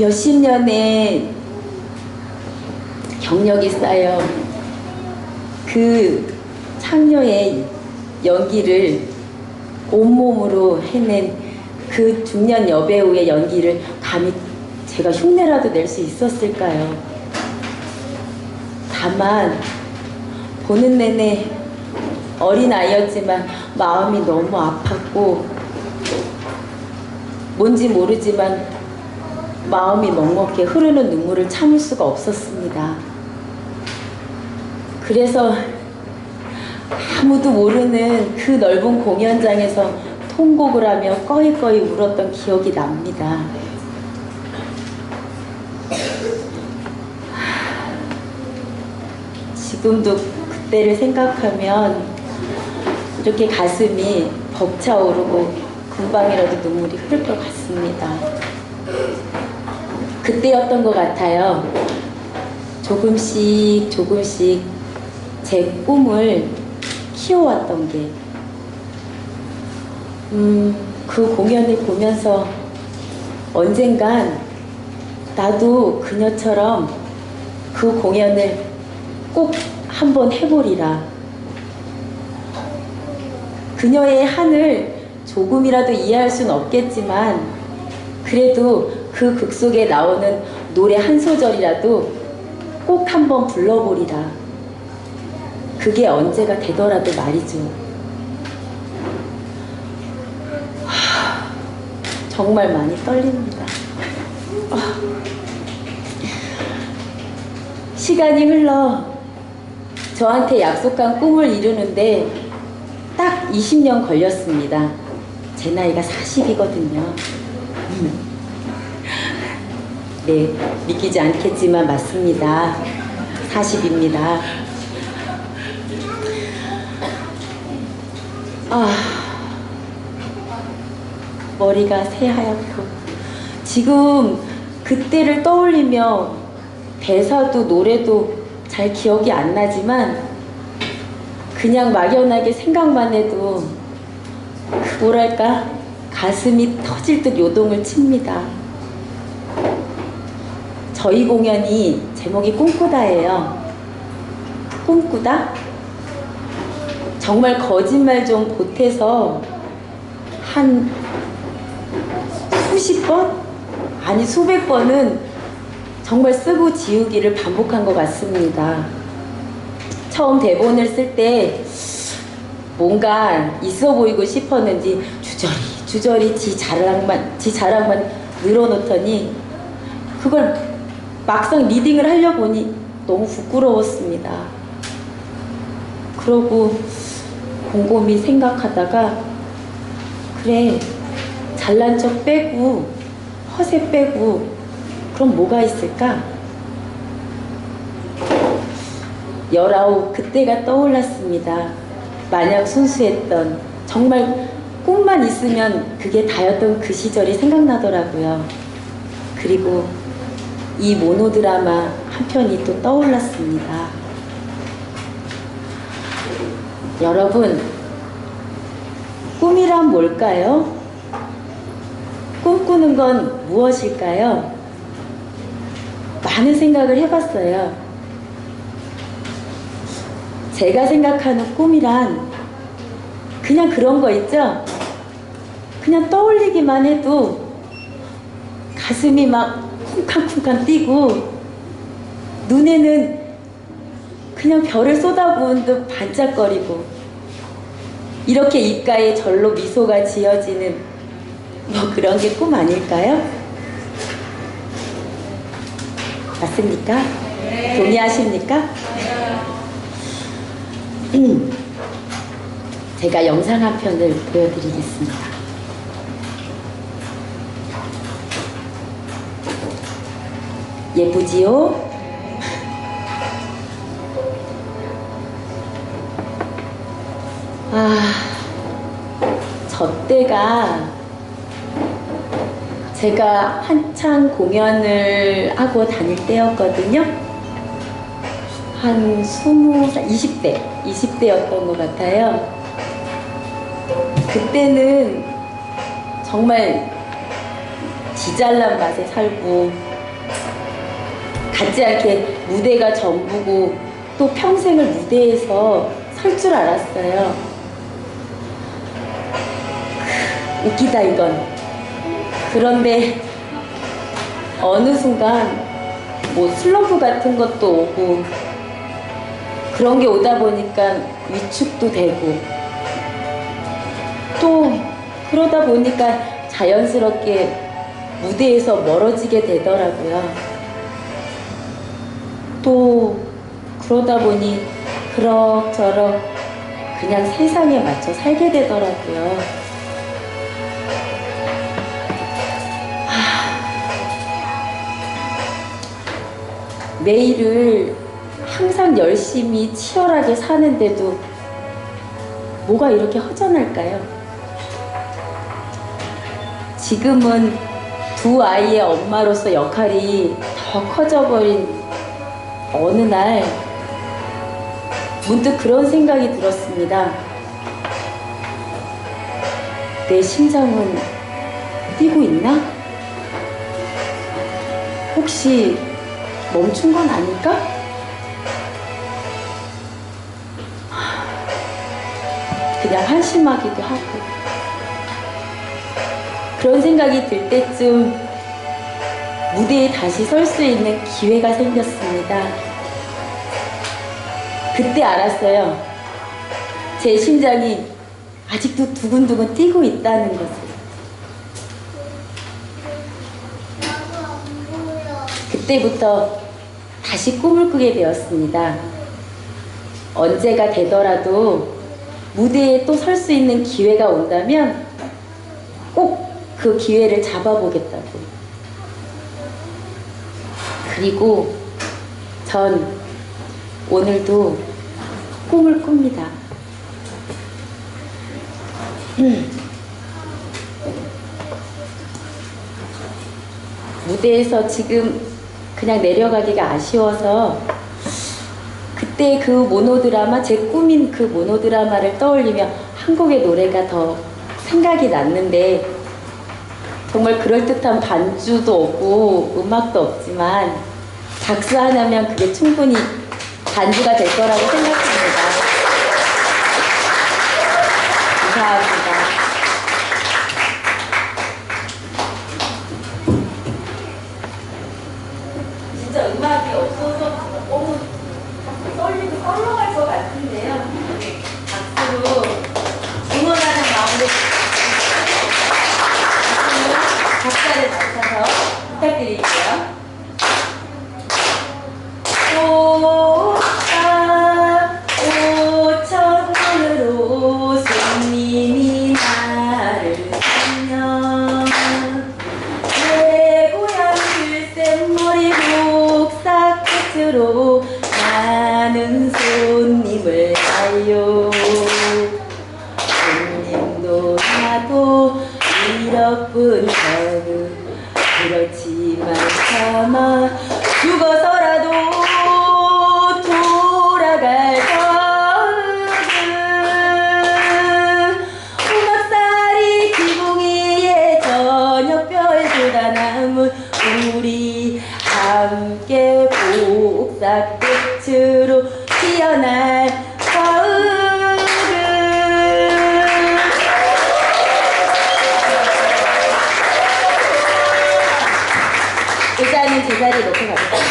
몇십 년의 경력이 쌓여 그 창녀의 연기를 온몸으로 해낸 그 중년 여배우의 연기를 감히 제가 흉내라도 낼 수 있었을까요? 다만 보는 내내 어린 아이였지만 마음이 너무 아팠고 뭔지 모르지만 마음이 먹먹해 흐르는 눈물을 참을 수가 없었습니다. 그래서 아무도 모르는 그 넓은 공연장에서 통곡을 하며 꺼이꺼이 울었던 기억이 납니다. 지금도 그때를 생각하면 이렇게 가슴이 벅차오르고 금방이라도 눈물이 흐를 것 같습니다. 그때였던 것 같아요. 조금씩 조금씩 제 꿈을 키워왔던 게, 음, 그 공연을 보면서 언젠간 나도 그녀처럼 그 공연을 꼭 한번 해보리라. 그녀의 한을 조금이라도 이해할 수는 없겠지만, 그래도 그 극 속에 나오는 노래 한 소절이라도 꼭 한번 불러보리라. 그게 언제가 되더라도 말이죠. 하, 정말 많이 떨립니다. 아. 시간이 흘러 저한테 약속한 꿈을 이루는데 딱 20년 걸렸습니다. 제 나이가 40이거든요. 네, 믿기지 않겠지만 맞습니다. 40입니다. 아, 머리가 새하얗고 지금 그때를 떠올리며 대사도 노래도 잘 기억이 안 나지만 그냥 막연하게 생각만 해도 뭐랄까 가슴이 터질 듯 요동을 칩니다. 저희 공연이 제목이 꿈꾸다예요. 꿈꾸다? 정말 거짓말 좀 보태서 한 수십 번? 아니 수백 번은 정말 쓰고 지우기를 반복한 것 같습니다. 처음 대본을 쓸 때 뭔가 있어 보이고 싶었는지 주저리 주저리 지 자랑만 지 자랑만 늘어놓더니 그걸 막상 리딩을 하려 보니 너무 부끄러웠습니다. 그러고 곰곰이 생각하다가 그래 잘난 척 빼고 허세 빼고 그럼 뭐가 있을까? 열아홉 그때가 떠올랐습니다. 마냥 순수했던 정말 꿈만 있으면 그게 다였던 그 시절이 생각나더라고요. 그리고 이 모노드라마 한 편이 또 떠올랐습니다. 여러분, 꿈이란 뭘까요? 꿈꾸는 건 무엇일까요? 많은 생각을 해봤어요. 제가 생각하는 꿈이란 그냥 그런 거 있죠? 그냥 떠올리기만 해도 가슴이 막 쿵쾅쿵쾅 뛰고 눈에는 그냥 별을 쏟아부은 듯 반짝거리고 이렇게 입가에 절로 미소가 지어지는 뭐 그런 게 꿈 아닐까요? 맞습니까? 동의하십니까? 음, 제가 영상 한 편을 보여드리겠습니다. 예쁘지요? 아, 저 때가 제가 한창 공연을 하고 다닐 때였거든요. 한 20살, 20대, 20대였던 것 같아요. 그때는 정말 지잘난 맛에 살고 같지 않게 무대가 전부고 또 평생을 무대에서 설 줄 알았어요. 크, 웃기다 이건. 그런데 어느 순간 뭐 슬럼프 같은 것도 오고 그런 게 오다 보니까 위축도 되고 또 그러다 보니까 자연스럽게 무대에서 멀어지게 되더라고요. 또 그러다 보니 그럭저럭 그냥 세상에 맞춰 살게 되더라고요. 하, 매일을 항상 열심히 치열하게 사는데도 뭐가 이렇게 허전할까요? 지금은 두 아이의 엄마로서 역할이 더 커져버린 어느 날 문득 그런 생각이 들었습니다. 내 심장은 뛰고 있나? 혹시 멈춘 건 아닐까? 그냥 한심하기도 하고 그런 생각이 들 때쯤 무대에 다시 설 수 있는 기회가 생겼습니다. 그때 알았어요. 제 심장이 아직도 두근두근 뛰고 있다는 것을. 그때부터 다시 꿈을 꾸게 되었습니다. 언제가 되더라도 무대에 또 설 수 있는 기회가 온다면 꼭 그 기회를 잡아보겠다고. 그리고 전 오늘도 꿈을 꿉니다. 음. 무대에서 지금 그냥 내려가기가 아쉬워서 그때 그 모노드라마, 제 꿈인 그 모노드라마를 떠올리며 한 곡의 노래가 더 생각이 났는데 정말 그럴듯한 반주도 없고 음악도 없지만 작수 하나면 그게 충분히 반주가 될 거라고 생각합니다. 감사합니다. 나는 손 의자는 제자